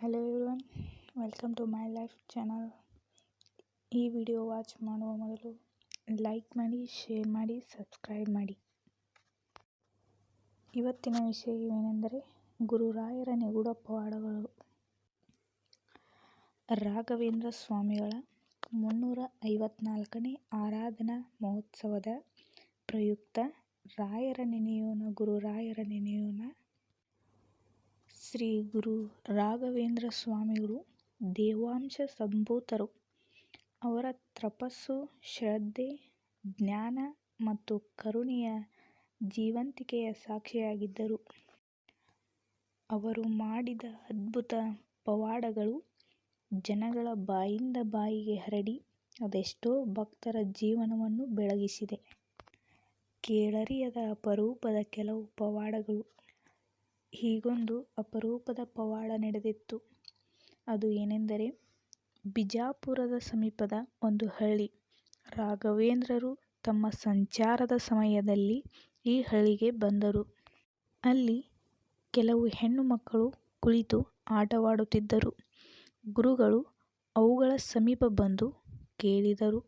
Hello everyone welcome to my life channel ಈ video watch ಮಾಡುವ ಮೊದಲು ಲೈಕ್ ಮಾಡಿ ಶೇರ್ ಮಾಡಿ ಸಬ್ಸ್ಕ್ರೈಬ್ ಮಾಡಿ. ಇವತ್ತಿನ ವಿಷಯವೇನೆಂದರೆ ಗುರುರಾಯರ ನಿಗೂಢ ಪವಾಡಗಳು ರಾಘವೇಂದ್ರ ಸ್ವಾಮಿಗಳ ಮುನ್ನೂರ ಐವತ್ನಾಲ್ಕನೇ ಆರಾಧನಾ ಮಹೋತ್ಸವದ ಪ್ರಯುಕ್ತ ರಾಯರ ನೆನೆಯೋಣ ಗುರುರಾಯರ ನೆನೆಯೋಣ ಶ್ರೀ ಗುರು ರಾಘವೇಂದ್ರ ಸ್ವಾಮಿಗಳು, ದೇವಾಂಶ ಸಂಭೂತರು. ಅವರ ತಪಸ್ಸು, ಶ್ರದ್ಧೆ, ಜ್ಞಾನ ಮತ್ತು ಕರುಣೆಯ ಜೀವಂತಿಕೆಯ ಸಾಕ್ಷಿಯಾಗಿದ್ದರು. ಅವರು ಮಾಡಿದ ಅದ್ಭುತ ಪವಾಡಗಳು ಜನಗಳ ಬಾಯಿಂದ ಬಾಯಿಗೆ ಹರಡಿ ಅದೆಷ್ಟೋ ಭಕ್ತರ ಜೀವನವನ್ನು ಬೆಳಗಿಸಿದೆ. ಕೇಳರಿಯದ ಅಪರೂಪದ ಕೆಲವು ಪವಾಡಗಳು ಹೀಗೊಂದು ಅಪರೂಪದ ಪವಾಡ ನಡೆದಿತ್ತು. ಅದು ಏನೆಂದರೆ, ಬಿಜಾಪುರದ ಸಮೀಪದ ಒಂದು ಹಳ್ಳಿ. ರಾಘವೇಂದ್ರರು ತಮ್ಮ ಸಂಚಾರದ ಸಮಯದಲ್ಲಿ ಈ ಹಳ್ಳಿಗೆ ಬಂದರು. ಅಲ್ಲಿ ಕೆಲವು ಹೆಣ್ಣು ಮಕ್ಕಳು ಕುಳಿತು ಆಟವಾಡುತ್ತಿದ್ದರು. ಗುರುಗಳು ಅವುಗಳ ಸಮೀಪ ಬಂದು ಕೇಳಿದರು,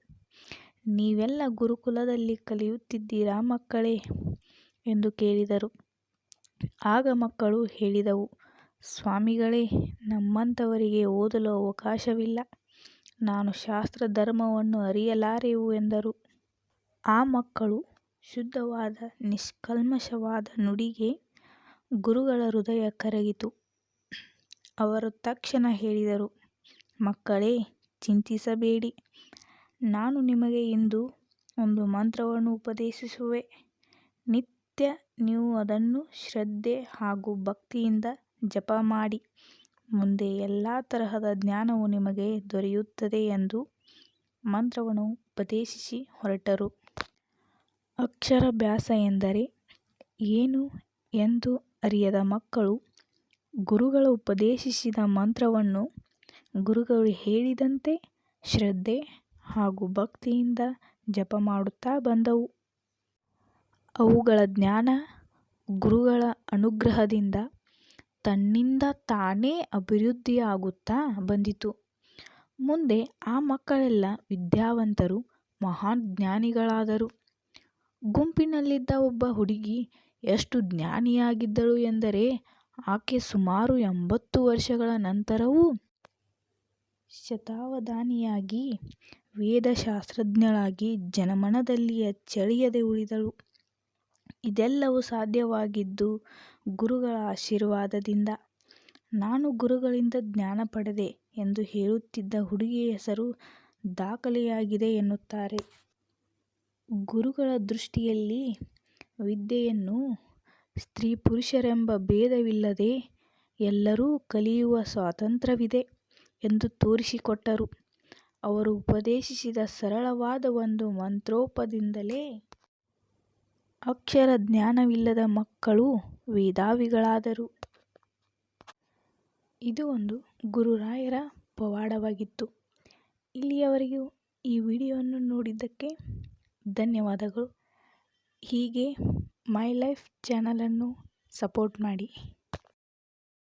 ನೀವೆಲ್ಲ ಗುರುಕುಲದಲ್ಲಿ ಕಲಿಯುತ್ತಿದ್ದೀರಾ ಮಕ್ಕಳೇ? ಎಂದು ಕೇಳಿದರು. ಆಗ ಮಕ್ಕಳು ಹೇಳಿದವು, ಸ್ವಾಮಿಗಳೇ, ನಮ್ಮಂಥವರಿಗೆ ಓದಲು ಅವಕಾಶವಿಲ್ಲ. ನಾನು ಶಾಸ್ತ್ರ ಧರ್ಮವನ್ನು ಅರಿಯಲಾರೆವು ಎಂದರು. ಆ ಮಕ್ಕಳು ಶುದ್ಧವಾದ, ನಿಷ್ಕಲ್ಮಶವಾದ ನುಡಿಗೆ ಗುರುಗಳ ಹೃದಯ ಕರಗಿತು. ಅವರು ತಕ್ಷಣ ಹೇಳಿದರು, ಮಕ್ಕಳೇ, ಚಿಂತಿಸಬೇಡಿ. ನಾನು ನಿಮಗೆ ಇಂದು ಒಂದು ಮಂತ್ರವನ್ನು ಉಪದೇಶಿಸುವೆ. ನಿತ್ಯ ನೀವು ಅದನ್ನು ಶ್ರದ್ಧೆ ಹಾಗೂ ಭಕ್ತಿಯಿಂದ ಜಪ ಮಾಡಿ. ಮುಂದೆ ಎಲ್ಲ ತರಹದ ಜ್ಞಾನವು ನಿಮಗೆ ದೊರೆಯುತ್ತದೆ ಎಂದು ಮಂತ್ರವನ್ನು ಉಪದೇಶಿಸಿ ಹೊರಟರು. ಅಕ್ಷರಾಭ್ಯಾಸ ಎಂದರೆ ಏನು ಎಂದು ಅರಿಯದ ಮಕ್ಕಳು ಗುರುಗಳು ಉಪದೇಶಿಸಿದ ಮಂತ್ರವನ್ನು ಗುರುಗಳು ಹೇಳಿದಂತೆ ಶ್ರದ್ಧೆ ಹಾಗೂ ಭಕ್ತಿಯಿಂದ ಜಪ ಮಾಡುತ್ತಾ ಬಂದವು. ಅವುಗಳ ಜ್ಞಾನ ಗುರುಗಳ ಅನುಗ್ರಹದಿಂದ ತನ್ನಿಂದ ತಾನೇ ಅಭಿವೃದ್ಧಿಯಾಗುತ್ತಾ ಬಂದಿತು. ಮುಂದೆ ಆ ಮಕ್ಕಳೆಲ್ಲ ವಿದ್ಯಾವಂತರು, ಮಹಾನ್ ಜ್ಞಾನಿಗಳಾದರು. ಗುಂಪಿನಲ್ಲಿದ್ದ ಒಬ್ಬ ಹುಡುಗಿ ಎಷ್ಟು ಜ್ಞಾನಿಯಾಗಿದ್ದಳು ಎಂದರೆ ಆಕೆ ಸುಮಾರು ಎಂಬತ್ತು ವರ್ಷಗಳ ನಂತರವೂ ಶತಾವಧಾನಿಯಾಗಿ ವೇದಶಾಸ್ತ್ರಜ್ಞಳಾಗಿ ಜನಮನದಲ್ಲಿ ಅಚ್ಚಳಿಯದೆ ಉಳಿದಳು. ಇದೆಲ್ಲವೂ ಸಾಧ್ಯವಾಗಿದ್ದು ಗುರುಗಳ ಆಶೀರ್ವಾದದಿಂದ. ನಾನು ಗುರುಗಳಿಂದ ಜ್ಞಾನ ಪಡೆದೆ ಎಂದು ಹೇಳುತ್ತಿದ್ದ ಹುಡುಗಿಯ ಹೆಸರು ದಾಖಲೆಯಾಗಿದೆ ಎನ್ನುತ್ತಾರೆ. ಗುರುಗಳ ದೃಷ್ಟಿಯಲ್ಲಿ ವಿದ್ಯೆಯನ್ನು ಸ್ತ್ರೀ ಪುರುಷರೆಂಬ ಭೇದವಿಲ್ಲದೆ ಎಲ್ಲರೂ ಕಲಿಯುವ ಸ್ವಾತಂತ್ರ್ಯವಿದೆ ಎಂದು ತೋರಿಸಿಕೊಟ್ಟರು. ಅವರು ಉಪದೇಶಿಸಿದ ಸರಳವಾದ ಒಂದು ಮಂತ್ರೋಪದಿಂದಲೇ ಅಕ್ಷರ ಜ್ಞಾನವಿಲ್ಲದ ಮಕ್ಕಳು ವೇದಾವಿಗಳಾದರು. ಇದು ಒಂದು ಗುರುರಾಯರ ಪವಾಡವಾಗಿತ್ತು. ಇಲ್ಲಿಯವರೆಗೂ ಈ ವಿಡಿಯೋವನ್ನು ನೋಡಿದ್ದಕ್ಕೆ ಧನ್ಯವಾದಗಳು. ಹೀಗೆ ಮೈ ಲೈಫ್ ಚಾನಲನ್ನು ಸಪೋರ್ಟ್ ಮಾಡಿ.